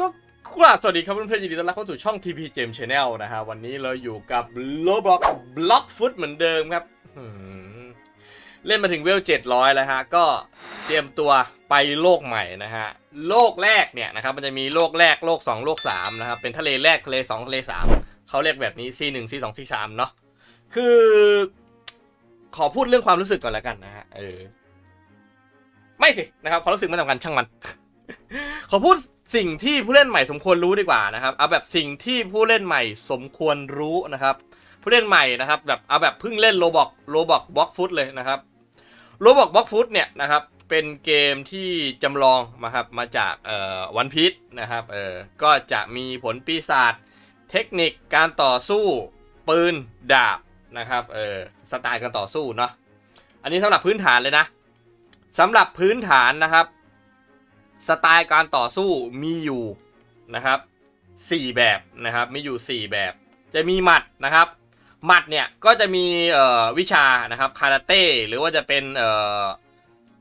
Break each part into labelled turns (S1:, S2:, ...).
S1: ก็กราบสวัสดีครับเพื่อนๆยินดีต้อนรับเข้าสู่ช่อง TP Gem Channel นะฮะวันนี้เราอยู่กับ Roblox Blockfoot เหมือนเดิมครับหืมเล่นมาถึงเวล 700 แล้วฮะ ก็เตรียมตัวไปโลกใหม่นะฮะ โลกแรกเนี่ยนะครับ มันจะมีโลกแรกโลก 2 โลก 3 นะครับ เป็นทะเลแรกทะเล 2 ทะเล 3 เขาเรียกแบบนี้ C1 C2 C3 เนาะคือ ขอพูดเรื่องความรู้สึกก่อนแล้วกันนะฮะเออไม่สินะครับความรู้สึกไม่สำคัญช่างมัน ขอพูด สิ่งที่ผู้เล่นใหม่สมควรรู้ดีกว่านะครับ เอาแบบสิ่งที่ผู้เล่นใหม่สมควรรู้นะครับ ผู้เล่นใหม่นะครับแบบเอาแบบเพิ่งเล่นโรบอกโรบอกบล็อกฟุตเลยนะครับโรบอกบล็อกฟุตเนี่ยนะครับเป็นเกมที่จำลองมาครับมาจากเอ่อวันพีชนะครับเออก็จะมีผลปีศาจเทคนิคการต่อสู้ปืนดาบนะครับเออสไตล์การต่อสู้เนาะอันนี้สำหรับพื้นฐานเลยนะสำหรับพื้นฐานนะครับ สไตล์การต่อสู้มีอยู่นะครับ4แบบนะครับมีอยู่ 4 แบบ จะมีหมัดนะครับหมัดเนี่ยก็จะมีวิชานะครับคาราเต้หรือว่าจะเป็น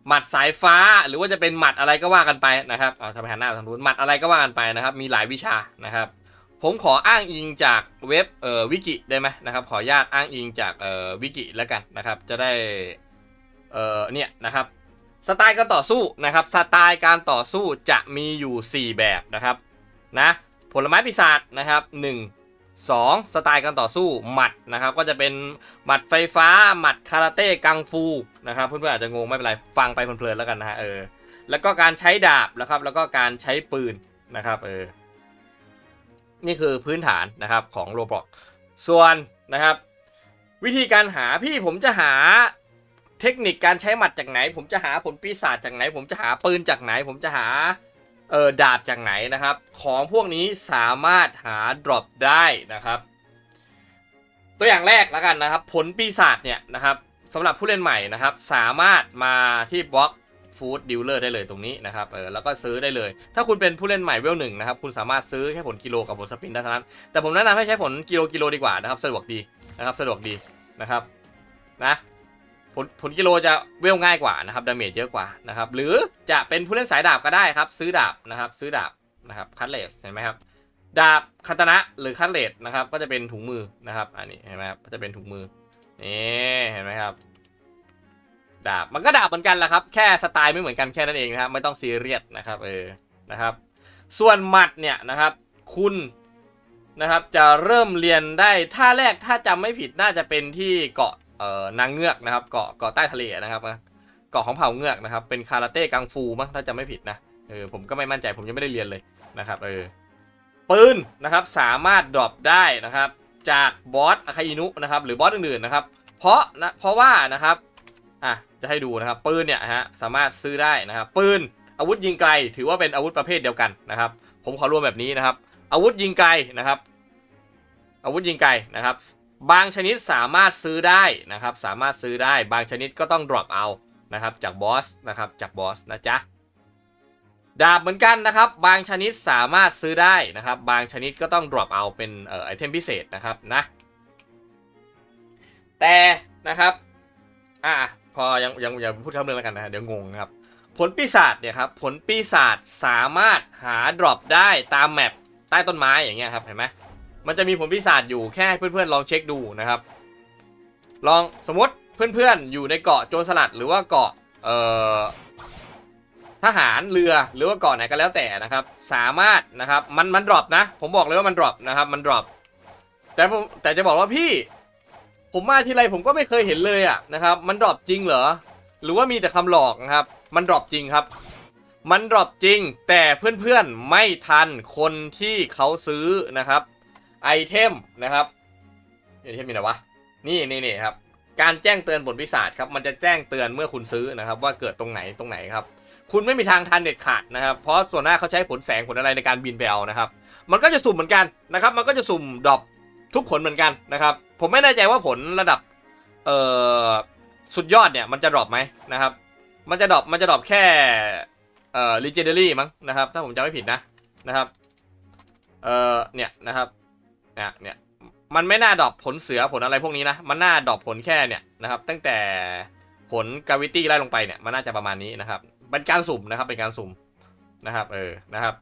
S1: หมัดสายฟ้า หรือว่าจะเป็นหมัดอะไรก็ว่ากันไปนะครับเอาทำไมหันหน้าทางนู้นหมัดอะไรก็ว่ากันไปนะครับ มีหลายวิชานะครับ ผมขออ้างอิงจากเว็บเอ่อวิกิได้ไหมนะครับ ขออนุญาตอ้างอิงจากเอ่อวิกิแล้วกันนะครับ จะได้เอ่อเนี่ยนะครับ สไตล์การต่อสู้นะครับ สไตล์การต่อสู้จะมีอยู่ 4 แบบนะครับนะผลไม้ปีศาจนะครับ 1 2 สไตล์การต่อสู้หมัดนะครับ ก็จะเป็นหมัดไฟฟ้า หมัดคาราเต้กังฟูนะครับเพื่อนๆอาจจะงงไม่เป็นไรฟังไปเพลินๆแล้วกันนะฮะเออแล้วก็การใช้ดาบนะครับ แล้วก็การใช้ปืนนะครับเออนี่คือพื้นฐานนะครับของโรบล็อกส่วนนะครับ วิธีการหาพี่ผมจะหา เทคนิคการใช้หมัดจากไหน ผมจะหาผลปีศาจจากไหน ผมจะหาปืนจากไหน ผมจะหาเออดาบจากไหนนะครับ ของพวกนี้สามารถหาดรอปได้นะครับ ตัวอย่างแรกแล้วกันนะครับ ผลปีศาจเนี่ยนะครับสำหรับผู้เล่นใหม่นะครับ สามารถมาที่บล็อกฟู้ดดิลเลอร์ได้เลยตรงนี้นะครับเออแล้วก็ซื้อได้เลย ถ้าคุณเป็นผู้เล่นใหม่เวลหนึ่งนะครับ คุณสามารถซื้อแค่ผลกิโลกับผลสปินได้เท่านั้น แต่ผมแนะนำให้ใช้ผลกิโลกิโลดีกว่านะครับ สะดวกดีนะครับ สะดวกดีนะครับ นะ ผลผลกิโลจะเวลง่ายกว่านะครับดาเมจเยอะกว่านะครับหรือจะเป็นผู้เล่นสายดาบก็ได้ครับ ซื้อดาบนะครับ ซื้อดาบนะครับคัตเลสเห็นไหมครับดาบคาตนะหรือคัตเลสนะครับ ก็จะเป็นถุงมือนะครับอันนี้เห็นไหมครับก็จะเป็นถุงมือนี่เห็นไหมครับ ดาบมันก็ดาบเหมือนกันแหละครับ แค่สไตล์ไม่เหมือนกันแค่นั้นเองนะครับไม่ต้องซีเรียสนะครับเออนะครับ ส่วนหมัดเนี่ยนะครับ คุณนะครับจะเริ่มเรียนได้ท่าแรกถ้าจำไม่ผิดน่าจะเป็นที่เกาะ เอ่อนางเงือกนะครับ เกาะเกาะใต้ทะเลนะครับเกาะของเผ่าเงือกนะครับ เป็นคาราเต้กังฟูมั้งถ้าจำไม่ผิดนะเออผมก็ไม่มั่นใจผมยังไม่ได้เรียนเลยนะครับเออปืนนะครับสามารถดรอปได้นะครับ จากบอสอาคาอินุนะครับ หรือบอสอื่นๆนะครับ เพราะนะเพราะว่านะครับอะจะให้ดูนะครับปืนเนี่ยฮะสามารถซื้อได้นะครับปืนอาวุธยิงไกล ถือว่าเป็นอาวุธประเภทเดียวกันนะครับ ผมขอรวมแบบนี้นะครับ อาวุธยิงไกลนะครับ อาวุธยิงไกลนะครับ บางชนิดสามารถซื้อได้นะครับ สามารถซื้อได้บางชนิดก็ต้อง drop เอานะครับจากบอสนะครับจากบอสนะจ๊ะดาบเหมือนกันนะครับ บางชนิดสามารถซื้อได้นะครับ บางชนิดก็ต้อง drop เอาเป็นเอ่อไอเทมพิเศษนะครับนะแต่นะครับอะพอยังยังอยังพูดคำเรื่องแล้วกันนะเดี๋ยวงงครับ ผลปีศาจเนี่ยครับผลปีศาจสามารถหา drop ได้ตามแมปใต้ต้นไม้อย่างเงี้ยครับเห็นไหม มันจะมีผลพิศาจอยู่แค่เพื่อนๆลองเช็คดูนะครับ ลองสมมติเพื่อนๆอยู่ในเกาะโจรสลัดหรือว่าเกาะเอ่อทหารเรือหรือว่าเกาะไหนก็แล้วแต่นะครับ สามารถนะครับมันมันดรอปนะ ผมบอกเลยว่ามันดรอปนะครับมันดรอปแต่ผมแต่จะบอกว่าพี่ ผมมาทีไรผมก็ไม่เคยเห็นเลยอะนะครับ มันดรอปจริงเหรอหรือว่ามีแต่คำหลอกนะครับ มันดรอปจริงครับ มันดรอปจริง แต่เพื่อนๆไม่ทันคนที่เขาซื้อนะครับ ไอเทมนะครับไอเทมมีไหนวะนี่นี่นี่ครับการแจ้งเตือนผลพิศาจครับมันจะแจ้งเตือนเมื่อคุณซื้อนะครับว่าเกิดตรงไหนตรงไหนครับคุณไม่มีทางทันเด็ดขาดนะครับ เพราะส่วนหน้าเขาใช้ผลแสงผลอะไรในการบินไปเอานะครับ มันก็จะสุ่มเหมือนกันนะครับ มันก็จะสุ่มดรอปทุกผลเหมือนกันนะครับ ผมไม่แน่ใจว่าผลระดับเอ่อสุดยอดเนี่ยมันจะดรอปไหมนะครับ มันจะดรอปมันจะดรอปแค่เอ่อ legendary มั้งนะครับ ถ้าผมจำไม่ผิดนะนะครับเอ่อเนี่ยนะครับ เนี่ยเนี่ยมันไม่น่าดรอปผลเสือผลอะไรพวกนี้นะ มันน่าดรอปผลแค่เนี่ยนะครับ ตั้งแต่ผลกาวิตี้ไล่ลงไปเนี่ยมันน่าจะประมาณนี้นะครับเป็นการสุ่มนะครับเป็นการสุ่มนะครับเออนะครับ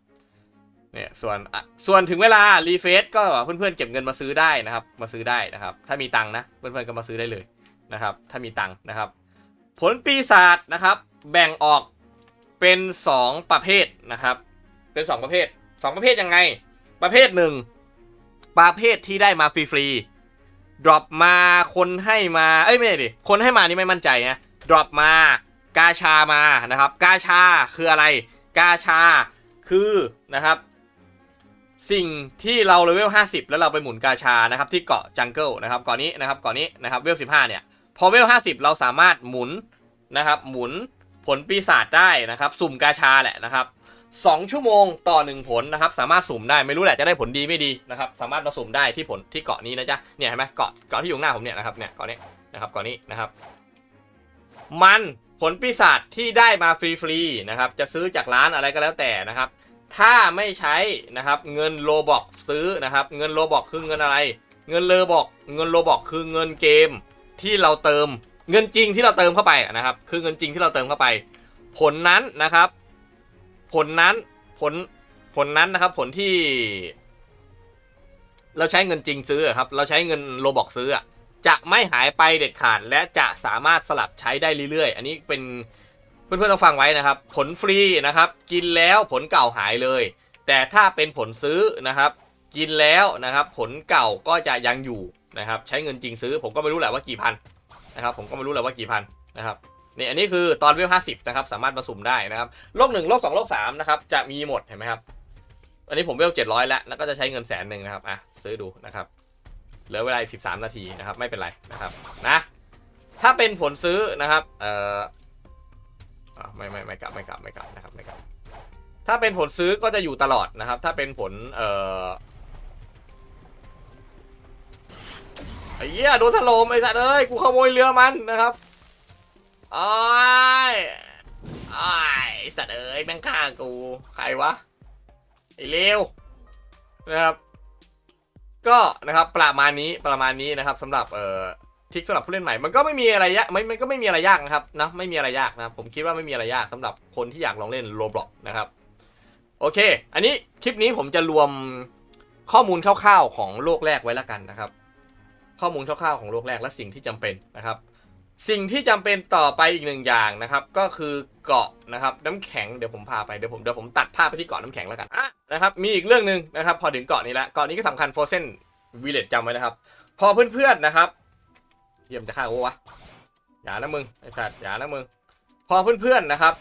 S1: เนี่ยส่วนอะส่วนถึงเวลารีเฟซก็เพื่อนๆเก็บเงินมาซื้อได้นะครับ มาซื้อได้นะครับ ถ้ามีตังค์นะเพื่อนๆก็มาซื้อได้เลยนะครับ ถ้ามีตังค์นะครับ ผลปีศาจนะครับ แบ่งออกเป็น 2 ประเภทนะครับ เป็น 2 ประเภท 2 ประเภทยังไง ประเภทหนึ่ง ประเภทที่ได้มาฟรีๆดรอปมาคนให้มาเอ้ยไม่ใช่ดิคนให้มานี่ไม่มั่นใจนะดรอปมากาชามานะครับ กาชาคืออะไร กาชาคือนะครับสิ่งที่เราเลเวล 50 แล้วเราไปหมุนกาชานะครับที่เกาะจังเกิลนะครับกาะนี้นะครับเกาะนี้นะครับเวล 15 เนี่ย พอเวล 50 เราสามารถหมุนนะครับหมุนผลปีศาจได้นะครับ สุ่มกาชาแหละนะครับ 2 ชั่วโมงต่อ 1 ผลนะครับ สามารถสุ่มได้ไม่รู้แหละจะได้ผลดีไม่ดีนะครับ สามารถมาสุ่มได้ที่ผลที่เกาะนี้นะจ๊ะเนี่ยเห็นไหมเกาะเกาะที่อยู่หน้าผมเนี่ยนะครับเนี่ยเกาะนี้นะครับเกาะนี้นะครับ มันผลปีศาจที่ได้มาฟรีๆนะครับ จะซื้อจากร้านอะไรก็แล้วแต่นะครับ ถ้าไม่ใช้นะครับเงินโลบอกซื้อนะครับ เงินโลบอกคือเงินอะไร เงินเลอบอก เงินโลบอกคือเงินเกมที่เราเติม เงินจริงที่เราเติมเข้าไปนะครับ คือเงินจริงที่เราเติมเข้าไป ผลนั้นนะครับ ผลนั้นผลผลนั้นนะครับ ผลที่ เราใช้เงินจริงซื้อครับ เราใช้เงินโลบอกซื้อจะไม่หายไปเด็ดขาด และจะสามารถสลับใช้ได้เรื่อยๆ อันนี้เป็นเพื่อนๆต้องฟังไว้นะครับ ผลฟรีนะครับ กินแล้วผลเก่าหายเลย แต่ถ้าเป็นผลซื้อนะครับ กินแล้วนะครับ ผลเก่าก็จะยังอยู่นะครับ ใช้เงินจริงซื้อ ผมก็ไม่รู้แหละว่ากี่พันนะครับ ผมก็ไม่รู้แหละว่ากี่พันนะครับ นี่อันนี้คือตอนเวลห้าสิบนะครับ สามารถมาสุ่มได้นะครับโลกหนึ่งโลกสองโลกสามนะครับ จะมีหมดเห็นไหมครับ อันนี้ผมเวลเจ็ดร้อยแล้ว แล้วก็จะใช้เงินแสนหนึ่งนะครับ อะ ซื้อดูนะครับ เหลือเวลาสิบสามนาทีนะครับ ไม่เป็นไรนะครับ นะ ถ้าเป็นผลซื้อนะครับ เอ่อไม่ไม่ไม่กลับไม่กลับไม่กลับนะครับไม่กลับ ถ้าเป็นผลซื้อก็จะอยู่ตลอดนะครับ ถ้าเป็นผล เอ่อไอ้เหี้ยโดนถล่มไอ้สัตว์เอ้ยกูขโมยเรือมันนะครับ อ้ายอ้ยไอ้สัตว์เอ้ยแม่งฆ่ากู ใครวะ ไอ้เลวนะครับ ก็นะครับประมาณนี้ประมาณนี้นะครับสำหรับเอ่อทิกสำหรับผู้เล่นใหม่ มันก็ไม่มีอะไรยากไม่มันก็ไม่มีอะไรยากนะครับนะไม่มีอะไรยากนะผมคิดว่าไม่มีอะไรยากสำหรับคนที่อยากลองเล่นโรบล็อกนะครับ โอเค อันนี้คลิปนี้ผมจะรวมข้อมูลคร่าวๆของโลกแรกไว้แล้วกันนะครับ ข้อมูลคร่าวๆของโลกแรกและสิ่งที่จำเป็นนะครับ สิ่งที่จำเป็นต่อไปอีกหนึ่งอย่างนะครับ ก็คือเกาะนะครับ น้ำแข็งเดี๋ยวผมพาไปเดี๋ยวผมเดี๋ยวผมตัดภาพไปที่เกาะน้ำแข็งแล้วกันอะนะครับมีอีกเรื่องหนึ่งนะครับ พอถึงเกาะนี้แล้วเกาะนี้ก็สำคัญโฟเซนวิลเลจจำไว้นะครับ พอเพื่อนๆนะครับเยี่ยมจะฆ่ากูวะอย่านะมึงไอ้สัตว์อย่านะมึงพอเพื่อนๆนะครับ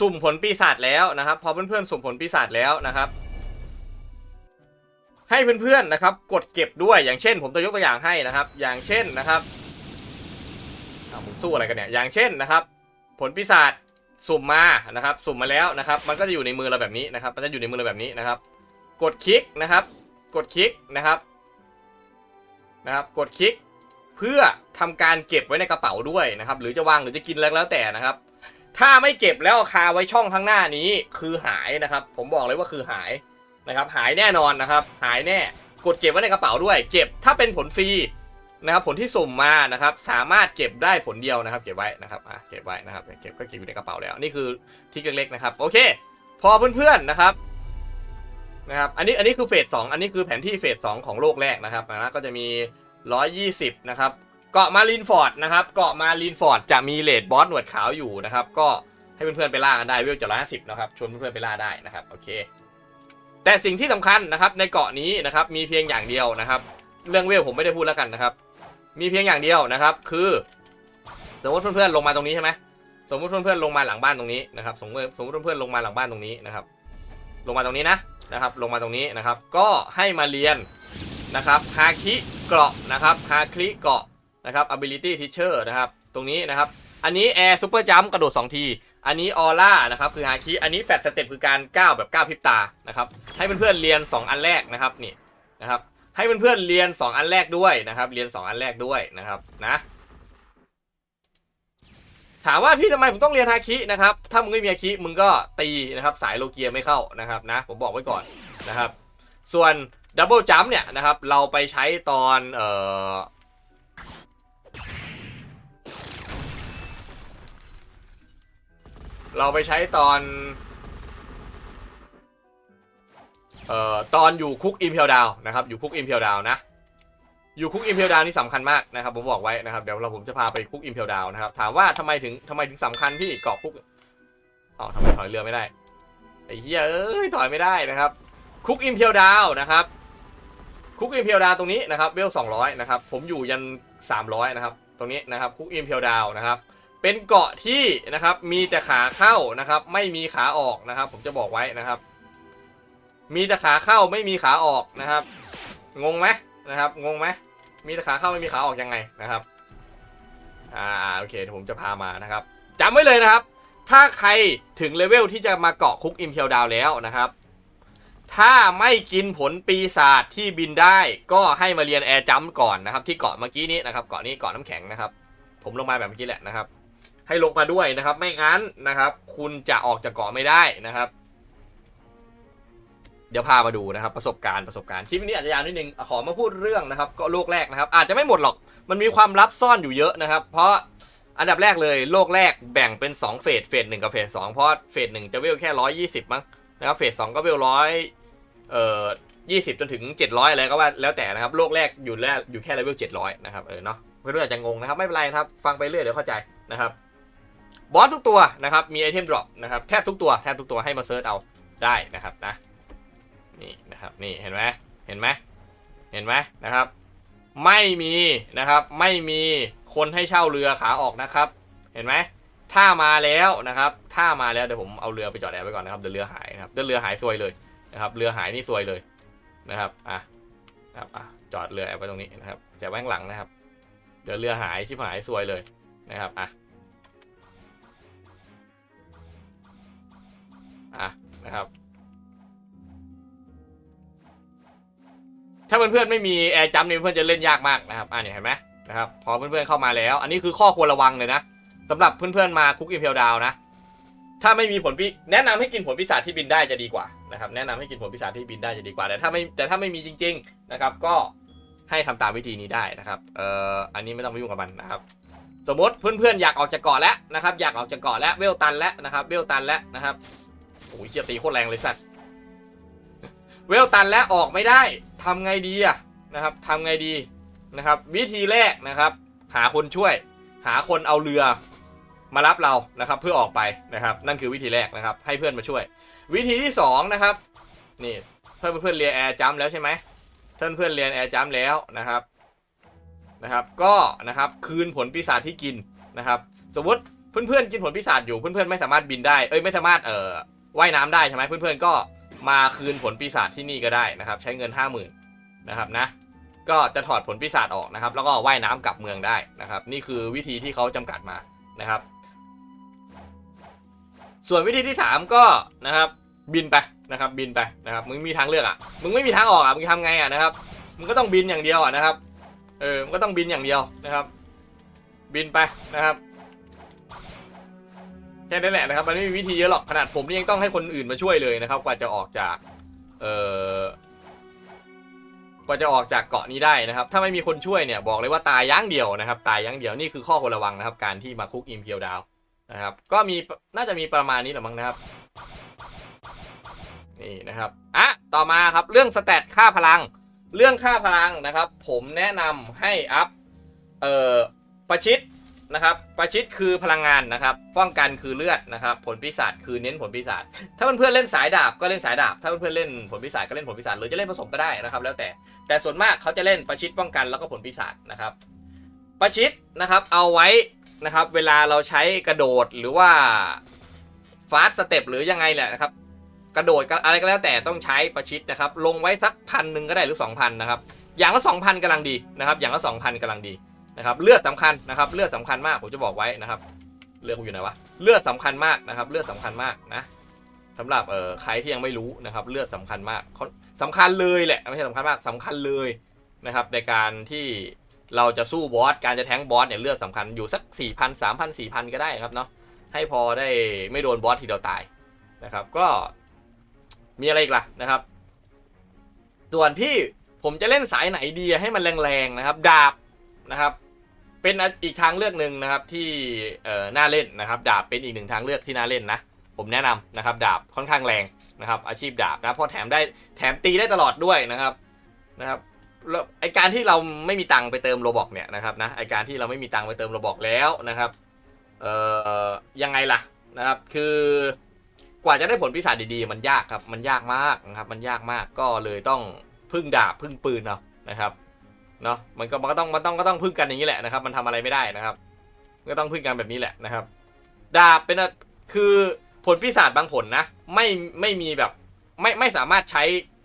S1: สุ่มผลปีศาจแล้วนะครับ พอเพื่อนๆสุ่มผลปีศาจแล้วนะครับให้เพื่อนๆนะครับ กดเก็บด้วยอย่างเช่น ผมจะยกตัวอย่างให้นะครับ อย่างเช่นนะครับ เอามึงสู้อะไรกันเนี่ย อย่างเช่นนะครับ ผลปีศาจสุ่มมานะครับ สุ่มมาแล้วนะครับ มันก็จะอยู่ในมือเราแบบนี้นะครับ มันจะอยู่ในมือเราแบบนี้นะครับ กดคลิกนะครับ กดคลิกนะครับนะครับ กดคลิกเพื่อทำการเก็บไว้ในกระเป๋าด้วยนะครับ หรือจะวางหรือจะกินแล้วแล้วแต่นะครับ ถ้าไม่เก็บแล้วคาไว้ช่องข้างหน้านี้คือหายนะครับ ผมบอกเลยว่าคือหายนะครับ หายแน่นอนนะครับ หายแน่ กดเก็บไว้ในกระเป๋าด้วย เก็บถ้าเป็นผลฟรี นะครับผลที่สุ่มมานะครับสามารถเก็บได้ผลเดียวนะครับ เก็บไว้นะครับอะเก็บไว้นะครับเก็บก็เก็บอยู่ในกระเป๋าแล้วนี่คือที่เล็กๆนะครับโอเค พอเพื่อนๆนะครับนะครับอันนี้อันนี้คือเฟสสองอันนี้คือแผนที่เฟสสองของโลกแรกนะครับนะก็จะมี 120 นะครับ เกาะมารินฟอร์ดนะครับ เกาะมารินฟอร์ดจะมีเลดบอสหนวดขาวอยู่นะครับ ก็ให้เพื่อนๆไปล่ากันได้เวลจะร้อยห้าสิบนะครับชวนเพื่อนๆไปล่าได้นะครับโอเค แต่สิ่งที่สำคัญนะครับในเกาะนี้นะครับมีเพียงอย่างเดียวนะครับ เรื่องเวลผมไม่ได้พูดแล้วกันนะครับ มีเพียงอย่างเดียวนะครับ คือสมมติเพื่อนๆลงมาตรงนี้ใช่ไหมสมมติเพื่อนๆลงมาหลังบ้านตรงนี้นะครับสมมติสมมติเพื่อนๆลงมาหลังบ้านตรงนี้นะครับ ลงมาตรงนี้นะนะครับ ลงมาตรงนี้นะครับ ก็ให้มาเรียนนะครับฮาคิเกราะนะครับฮาคิเกราะนะครับ ability teacher นะครับ ตรงนี้นะครับ อันนี้ air super jump กระโดด 2 ที อันนี้ออร่านะครับคือฮาคิอันนี้แฟตสเต็ปคือการก้าวแบบก้าวพริบตานะครับ ให้เพื่อนๆเรียน 2 อันแรกนะครับนี่นะครับ ให้เพื่อนๆเรียน 2 อันแรกด้วยนะครับ เรียน 2 อันแรกด้วยนะครับนะ ถามว่าพี่ทำไมผมต้องเรียนฮาคินะครับ ถ้ามึงไม่มีฮาคิมึงก็ตีนะครับ สายโลเกียไม่เข้านะครับนะ ผมบอกไว้ก่อนนะครับ ส่วนดับเบิลจัมเนี่ยนะครับ เราไปใช้ตอนเอ่อเราไปใช้ตอน เอ่อตอนอยู่คุกอิมเพลดาวนะครับอยู่คุกอิมเพลดาวนะอยู่คุกอิมเพลดาวนี่สำคัญมากนะครับผมบอกไว้นะครับเดี๋ยวเราผมจะพาไปคุกอิมเพลดาวนะครับถามว่าทำไมถึงทำไมถึงสำคัญที่เกาะคุกอ๋อทำไมถอยเรือไม่ได้ไอ้เหี้ยเอ้ยถอยไม่ได้นะครับคุกอิมเพลดาวนะครับคุกอิมเพลดาวตรงนี้นะครับเวล200นะครับผมอยู่ยัน300นะครับตรงนี้นะครับคุกอิมเพลดาวนะครับเป็นเกาะที่นะครับมีแต่ขาเข้านะครับไม่มีขาออกนะครับผมจะบอกไว้นะครับ มีแต่ขาเข้าไม่มีขาออกนะครับ งงไหมนะครับ งงไหมมีแต่ขาเข้าไม่มีขาออกยังไงนะครับ อ่าโอเคผมจะพามานะครับจำไว้เลยนะครับ ถ้าใครถึงเลเวลที่จะมาเกาะคุกอิมเพลดาวแล้วนะครับ ถ้าไม่กินผลปีศาจที่บินได้ก็ให้มาเรียนแอร์จัมก่อนนะครับ ที่เกาะเมื่อกี้นี้นะครับ เกาะนี้เกาะน้ำแข็งนะครับ ผมลงมาแบบเมื่อกี้แหละนะครับ ให้ลงมาด้วยนะครับ ไม่งั้นนะครับ คุณจะออกจากเกาะไม่ได้นะครับ เดี๋ยวพามาดูนะครับประสบการณ์ประสบการณ์คลิปนี้อาจจะยาวนิดนึงขอมาพูดเรื่องนะครับก็โลกแรกนะครับ อาจจะไม่หมดหรอกมันมีความลับซ่อนอยู่เยอะนะครับ เพราะอันดับแรกเลยโลกแรกแบ่งเป็น 2 เฟสเฟสหนึ่งกับเฟสสองเพราะเฟสหนึ่งจะเวลแค่ร้อยยี่สิบมั้งนะครับเฟสสองก็เวลร้อยเอ่อยี่สิบจนถึงเจ็ดร้อยอะไรก็ว่าแล้วแต่นะครับโลกแรกอยู่แรกอยู่แค่เลเวลเจ็ดร้อยนะครับเออเนาะไม่รู้อาจจะงงนะครับไม่เป็นไรนะครับฟังไปเรื่อยเดี๋ยวเข้าใจนะครับบอสทุกตัวนะครับมีไอเทมดรอปนะครับแทบทุกตัวแทบทุกตัวให้มาเซิร์ชเอาได้นะครับนะ นี่นะครับนี่เห็นไหมเห็นไหมเห็นไหมนะครับ ไม่มีนะครับไม่มีคนให้เช่าเรือขาออกนะครับ เห็นไหมถ้ามาแล้วนะครับ ถ้ามาแล้วเดี๋ยวผมเอาเรือไปจอดแอบไว้ก่อนนะครับเดี๋ยวเรือหายครับเดี๋ยวเรือหายซวยเลยนะครับ เรือหายนี่ซวยเลยนะครับอะนะครับอะจอดเรือแอบไว้ตรงนี้นะครับแอบไว้ข้างหลังนะครับ เดี๋ยวเรือหายชิบหายซวยเลยนะครับอะอะนะครับ ถ้าเพื่อนๆไม่มีแอร์จัมนี่เพื่อนๆจะเล่นยากมากนะครับอ่าเนี่ยเห็นไหมนะครับพอเพื่อนๆเข้ามาแล้ว อันนี้คือข้อควรระวังเลยนะสำหรับเพื่อนๆมาคุกอิมเพลดาวนะ ถ้าไม่มีผลปีแนะนำให้กินผลปีศาจที่บินได้จะดีกว่านะครับแนะนำให้กินผลปีศาจที่บินได้จะดีกว่าแต่ถ้าไม่แต่ถ้าไม่มีจริง ๆนะครับ ก็ให้ทำตามวิธีนี้ได้นะครับเอ่ออันนี้ไม่ต้องไปยุ่งกับมันนะครับสมมติเพื่อนๆอยากออกจากเกาะแล้วนะครับอยากออกจากเกาะแล้วเวลตันแล้วนะครับเวลตันแล้วนะครับโอ้ยเจียตีโคตรแรงเลยสัตว์ เวลตันแล้วออกไม่ได้ทำไงดีอะนะครับทำไงดีนะครับ วิธีแรกนะครับ หาคนช่วย หาคนเอาเรือมารับเรานะครับเพื่อออกไปนะครับ นั่นคือวิธีแรกนะครับ ให้เพื่อนมาช่วย วิธีที่สองนะครับนี่เพื่อนเพื่อนเรียนแอร์จัมแล้วใช่ไหมเพื่อนเพื่อนเรียนแอร์จัมแล้วนะครับนะครับ ก็นะครับคืนผลปีศาจที่กินนะครับ สมมติเพื่อนๆกินผลปีศาจอยู่เพื่อนๆไม่สามารถบินได้เอ้ยไม่สามารถเอ่อว่ายน้ำได้ใช่ไหมเพื่อนๆก็ มาคืนผลปีศาจที่นี่ก็ได้นะครับ ใช้เงิน 5 0,000นะครับนะ ก็จะถอดผลปีศาจออกนะครับ แล้วก็ว่ายน้ำกลับเมืองได้นะครับ นี่คือวิธีที่เขาจำกัดมานะครับ ส่วนวิธีที่ 3 ก็นะครับ บินไปนะครับ บินไปนะครับ มึงมีทางเลือกอะมึงไม่มีทางออกอะมึงทำไงอะนะครับมึงก็ต้องบินอย่างเดียวอะนะครับ เออมึงก็ต้องบินอย่างเดียวนะครับ บินไปนะครับ แค่นั้นแหละนะครับ มันไม่มีวิธีเยอะหรอกขนาดผมนี่ยังต้องให้คนอื่นมาช่วยเลยนะครับ กว่าจะออกจาก เอ่อกว่าจะออกจากเกาะนี้ได้นะครับ ถ้าไม่มีคนช่วยเนี่ยบอกเลยว่าตายยั้งเดียวนะครับ ตายยั้งเดียวนี่คือข้อควรระวังนะครับ การที่มาคุกอิมเพียวดาวนะครับ ก็มีน่าจะมีประมาณนี้แหละมั้งนะครับ นี่นะครับอะต่อมาครับเรื่องสแตทค่าพลัง เรื่องค่าพลังนะครับ ผมแนะนำให้อัพเอ่อประชิด นะครับประชิดคือพลังงานนะครับ ป้องกันคือเลือดนะครับ ผลปีศาจคือเน้นผลปีศาจถ้าเพื่อนเล่นสายดาบก็เล่นสายดาบ ถ้าเพื่อนเล่นผลปีศาจก็เล่นผลปีศาจหรือจะเล่นผสมก็ได้นะครับ แล้วแต่ แต่ส่วนมากเขาจะเล่นประชิดป้องกันแล้วก็ผลปีศาจนะครับ ประชิดนะครับ เอาไว้นะครับ เวลาเราใช้กระโดดหรือว่าฟาสสเต็ปหรือยังไงแหละนะครับ กระโดดอะไรก็แล้วแต่ต้องใช้ประชิดนะครับ ลงไว้สักพันหนึ่งก็ได้หรือ 2,000นะครับอย่างละ2,000กำลังดีนะครับ อย่างละ2,000กำลังดี นะครับเลือดสำคัญนะครับเลือดสำคัญมากผมจะบอกไว้นะครับเลือดกูอยู่ไหนวะเลือดสำคัญมากนะครับ เลือดสำคัญมากนะสำหรับเอ่อใครที่ยังไม่รู้นะครับ เลือดสำคัญมากเขาสำคัญเลยแหละไม่ใช่สำคัญมากสำคัญเลยนะครับในการที่เราจะสู้บอสการจะแทงบอสเนี่ยเลือดสำคัญอยู่สัก 4 0 0 0 3 0 0 4 0 0 ก็ได้ครับเนาะให้พอได้ไม่โดนบอสทีเดียวตายนะครับ ก็มีอะไรอีกล่ะนะครับ ส่วนพี่ผมจะเล่นสายไหนดีให้มันแรงๆนะครับ ดาบนะครับ เป็นอีกทางเลือกหนึ่งนะครับที่น่าเล่นนะครับ ดาบเป็นอีกหนึ่งทางเลือกที่น่าเล่นนะ ผมแนะนำนะครับ ดาบค่อนข้างแรงนะครับ อาชีพดาบนะเพราะแถมได้แถมตีได้ตลอดด้วยนะครับนะครับไอการที่เราไม่มีตังค์ไปเติมโรบอกเนี่ยนะครับนะไอการที่เราไม่มีตังค์ไปเติมโรบอกแล้วนะครับเอ่อยังไงล่ะนะครับคือกว่าจะได้ผลพิศาจดีๆ มันยากครับมันยากมากนะครับมันยากมากก็เลยต้องพึ่งดาบพึ่งปืนเอานะครับ เนาะมันก็มันก็ต้องมันต้องก็ต้องพึ่งกันอย่างนี้แหละนะครับ มันทำอะไรไม่ได้นะครับ ก็ต้องพึ่งกันแบบนี้แหละนะครับ ดาบเป็นอะคือผลพิศาจบางผลนะ ไม่ไม่มีแบบไม่ไม่สามารถใช้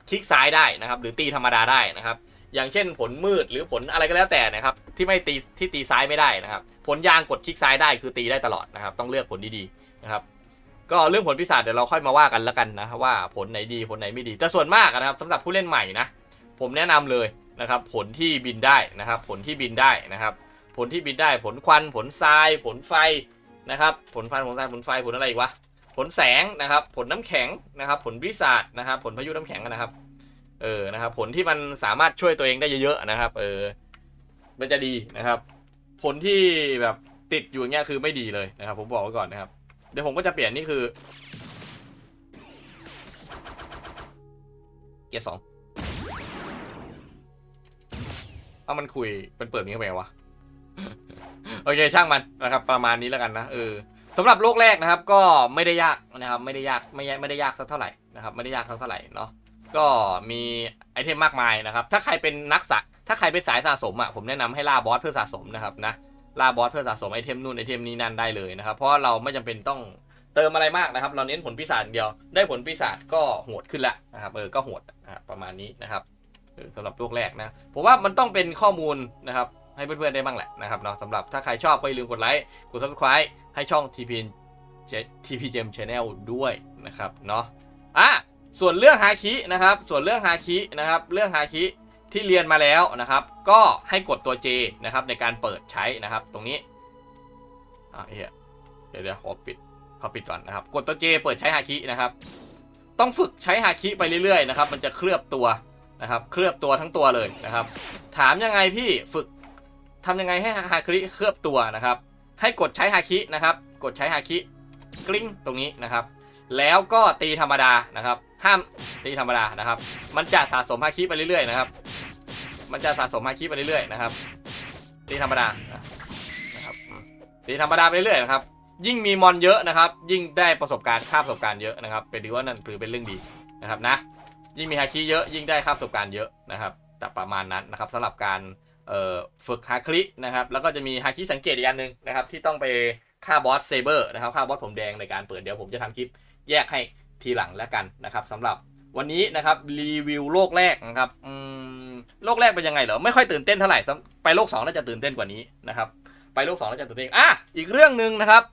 S1: คลิกซ้ายได้นะครับ หรือตีธรรมดาได้นะครับ อย่างเช่นผลมืดหรือผลอะไรก็แล้วแต่นะครับ ที่ไม่ตีที่ตีซ้ายไม่ได้นะครับ ผลยางกดคลิกซ้ายได้คือตีได้ตลอดนะครับ ต้องเลือกผลดีๆนะครับ ก็เรื่องผลพิศาจเดี๋ยวเราค่อยมาว่ากันแล้วกันนะว่าผลไหนดีผลไหนไม่ดี แต่ส่วนมากนะครับสำหรับผู้เล่นใหม่นะผมแนะนำเลย นะครับ ผลที่บินได้นะครับ ผลที่บินได้นะครับ ผลที่บินได้ ผลควัน ผลทราย ผลไฟนะครับ ผลควันผลทรายผลไฟผลอะไรอีกวะผลแสงนะครับ ผลน้ำแข็งนะครับ ผลวิสาดนะครับ ผลพายุน้ำแข็งนะครับ เออนะครับ ผลที่มันสามารถช่วยตัวเองได้เยอะๆนะครับ เออมันจะดีนะครับ ผลที่แบบติดอยู่อย่างเงี้ยคือไม่ดีเลยนะครับ ผมบอกไว้ก่อนนะครับ เดี๋ยวผมก็จะเปลี่ยนนี่คือเกียร์สอง เอามันคุยมันเปิดนี้เข้าไปวะโอเคช่างมันนะครับประมาณนี้แล้วกันนะเออสำหรับโลกแรกนะครับ ก็ไม่ได้ยากนะครับ ไม่ได้ยากไม่ไม่ได้ยากสักเท่าไหร่นะครับไม่ได้ยากสักเท่าไหร่เนาะก็มีไอเทมมากมายนะครับ ถ้าใครเป็นนักสะถ้าใครเป็นสายสะสมอะผมแนะนำให้ล่าบอสเพื่อสะสมนะครับนะล่าบอสเพื่อสะสมไอเทมนู่นไอเทมนี้นั่นได้เลยนะครับ เพราะเราไม่จำเป็นต้องเติมอะไรมากนะครับ เราเน้นผลปีศาจอย่างเดียว ได้ผลปีศาจก็โหดขึ้นละนะครับเออก็โหดประมาณนี้นะครับ สำหรับโลกแรกนะ ผมว่ามันต้องเป็นข้อมูลนะครับ ให้เพื่อนๆได้บ้างแหละนะครับเนาะสำหรับถ้าใครชอบก็อย่าลืมกดไลค์กด subscribe ให้ช่อง TP TP Gem Channel ด้วยนะครับเนาะอะส่วนเรื่องฮาคินะครับ ส่วนเรื่องฮาคินะครับ เรื่องฮาคิที่เรียนมาแล้วนะครับ ก็ให้กดตัว J นะครับในการเปิดใช้นะครับ ตรงนี้อะเฮียเดี๋ยวเดี๋ยวขอปิดขอปิดก่อนนะครับ กดตัว J เปิดใช้ฮาคินะครับ ต้องฝึกใช้ฮาคิไปเรื่อยๆนะครับ มันจะเคลือบตัว นะครับเคลือบตัวทั้งตัวเลยนะครับ ถามยังไงพี่ฝึกทำยังไงให้ฮาคิเคลือบตัวนะครับ ให้กดใช้ฮาคินะครับ กดใช้ฮาคิกลิ้งตรงนี้นะครับ แล้วก็ตีธรรมดานะครับ ห้ามตีธรรมดานะครับ มันจะสะสมฮาคิไปเรื่อยๆนะครับ มันจะสะสมฮาคิไปเรื่อยๆนะครับ ตีธรรมดานะครับตีธรรมดาไปเรื่อยๆนะครับยิ่งมีมอนเยอะนะครับ ยิ่งได้ประสบการณ์ค่าประสบการณ์เยอะนะครับเป็นถือว่านั่นถือเป็นเรื่องดีนะครับนะ ยิ่งมีฮาคิเยอะยิ่งได้ค่าประสบการณ์เยอะนะครับแต่ประมาณนั้นนะครับสำหรับการฝึกฮาคินะครับ แล้วก็จะมีฮาคิสังเกตอีกอันหนึ่งนะครับ ที่ต้องไปฆ่าบอสเซเบอร์นะครับฆ่าบอสผมแดงในการเปิดเดี๋ยวผมจะทำคลิปแยกให้ทีหลังแล้วกันนะครับสำหรับวันนี้นะครับรีวิวโลกแรกนะครับอืมโลกแรกเป็นยังไงเหรอไม่ค่อยตื่นเต้นเท่าไหร่ไปโลก2น่าจะตื่นเต้นกว่านี้นะครับ ไปโลก2น่าจะตื่นเต้นอะอีกเรื่องหนึ่งนะครับ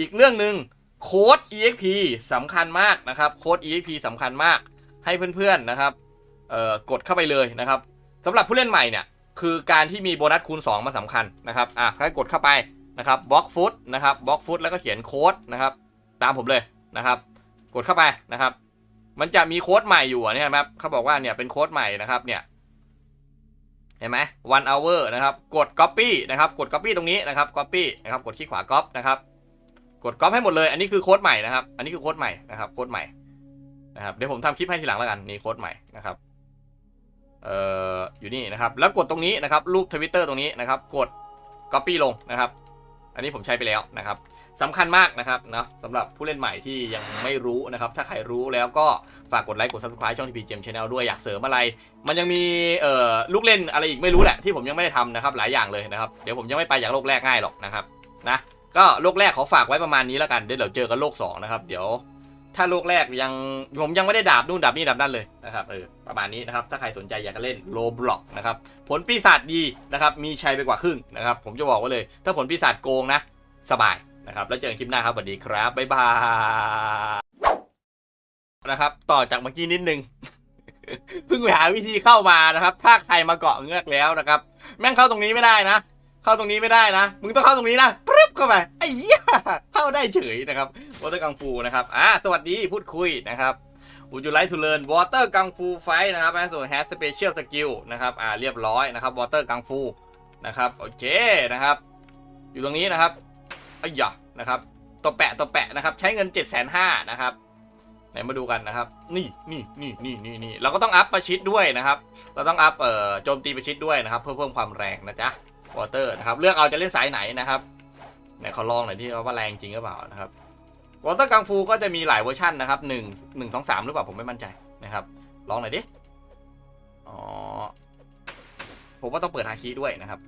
S1: อีกเรื่องหนึ่งโค้ด exp สำคัญมากนะครับโค้ด exp สำคัญมาก ให้เพื่อนๆนะครับกดเข้าไปเลยนะครับสำหรับผู้เล่นใหม่เนี่ยคือการที่มีโบนัสคูณ 2มันสำคัญนะครับอะให้กดเข้าไปนะครับบล็อกฟุตนะครับบล็อกฟุตแล้วก็เขียนโค้ดนะครับตามผมเลยนะครับ กดเข้าไปนะครับ มันจะมีโค้ดใหม่อยู่อะเนี่ยครับเขาบอกว่าเนี่ยเป็นโค้ดใหม่นะครับเนี่ยเห็นไหม one hour นะครับ กด copy นะครับ กด copy ตรงนี้นะครับ copy นะครับ กดคลิกขวา copy นะครับ กด copy ให้หมดเลย อันนี้คือโค้ดใหม่นะครับ อันนี้คือโค้ดใหม่นะครับ โค้ดใหม่ นะครับเดี๋ยวผมทำคลิปให้ทีหลังแล้วกันนี่โค้ดใหม่นะครับเอ่ออยู่นี่นะครับ แล้วกดตรงนี้นะครับรูปทวิตเตอร์ตรงนี้นะครับ กด copy ลงนะครับ อันนี้ผมใช้ไปแล้วนะครับสำคัญมากนะครับเนาะสำหรับผู้เล่นใหม่ที่ยังไม่รู้นะครับ ถ้าใครรู้แล้วก็ฝากกดไลค์กด subscribe ช่อง TP Gem Channel ด้วยอยากเสริมอะไร มันยังมีเอ่อลูกเล่นอะไรอีกไม่รู้แหละที่ผมยังไม่ได้ทำนะครับหลายอย่างเลยนะครับเดี๋ยวผมยังไม่ไปอย่างโลกแรกง่ายหรอกนะครับนะก็โลกแรกขอฝากไว้ประมาณนี้แล้วกันเดี๋ยวเดี๋ยวเจอกันโลกสองนะครับเดี๋ยว ถ้าโลกแรกยังผมยังไม่ได้ดาบนู่นดาบนี่ดาบนั่นเลยนะครับเออประมาณนี้นะครับถ้าใครสนใจอยากจะเล่นโลบล็อกนะครับผลปีศาจดีนะครับมีชัยไปกว่าครึ่งนะครับผมจะบอกไว้เลย ถ้าผลปีศาจโกงนะสบายนะครับแล้วเจอกันคลิปหน้าครับสวัสดีครับบ๊ายบายนะครับต่อจากเมื่อกี้นิดนึงเพิ่งไปหาวิธีเข้ามานะครับ ถ้าใครมาเกาะเงือกแล้วนะครับ แม่งเข้าตรงนี้ไม่ได้นะ เข้าตรงนี้ไม่ได้นะ มึงต้องเข้าตรงนี้นะปึ๊บเข้าไปไอ้เหี้ยเข้าได้เฉยนะครับวอเตอร์กังฟูนะครับอ่าสวัสดีพูดคุยนะครับ Would you like to learn water kung fu fight นะครับส่วน has special skill นะครับอ่าเรียบร้อยนะครับ water kung fu นะครับโอเคนะครับ อยู่ตรงนี้นะครับไอ้ยยะนะครับตัวแปะตัวแปะนะครับ ใช้เงิน7จ็ดแสนห้านะครับไหนมาดูกันนะครับ นี่นี่นี่นี่นี่นี่เราก็ต้องอัพประชิดด้วยนะครับ เราต้องอัพเอ่อโจมตีประชิดด้วยนะครับ เพื่อเพิ่มความแรงนะจ๊ะ วอเตอร์นะครับ เลือกเอาจะเล่นสายไหนนะครับไหนเขาลองหน่อยที่ว่าแรงจริงหรือเปล่านะครับวอเตอร์กังฟูก็จะมีหลายเวอร์ชันนะครับหนึ่งหนึ่งสองสามหรือเปล่าผมไม่มั่นใจนะครับ ลองหน่อยดิอ๋อผมว่าต้องเปิดฮาคิด้วยนะครับ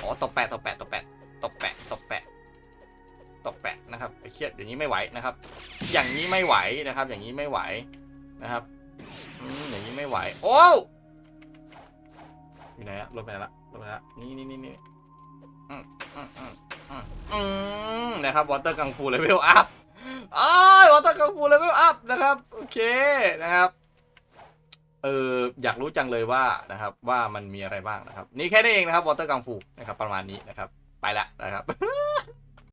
S1: อ๋อตบแปะตบแปะตบแปะตบแปะตบแปะตบแปะนะครับไอ้เครียดอย่างนี้ไม่ไหวนะครับ อย่างนี้ไม่ไหวนะครับ อย่างนี้ไม่ไหวนะครับอย่างนี้ไม่ไหว โอ้อยู่ไหนอะลดไปไหนละ ลดไปไหนละนี่นี่นี่นี่อืมนะครับวอเตอร์กังฟูเลเวลอัพอ้ยวอเตอร์กังฟูเลเวลอัพนะครับ โอเคนะครับเอออยากรู้จังเลยว่านะครับว่ามันมีอะไรบ้างนะครับ นี่แค่นี้เองนะครับวอเตอร์กังฟูนะครับประมาณนี้นะครับ ไปละนะครับ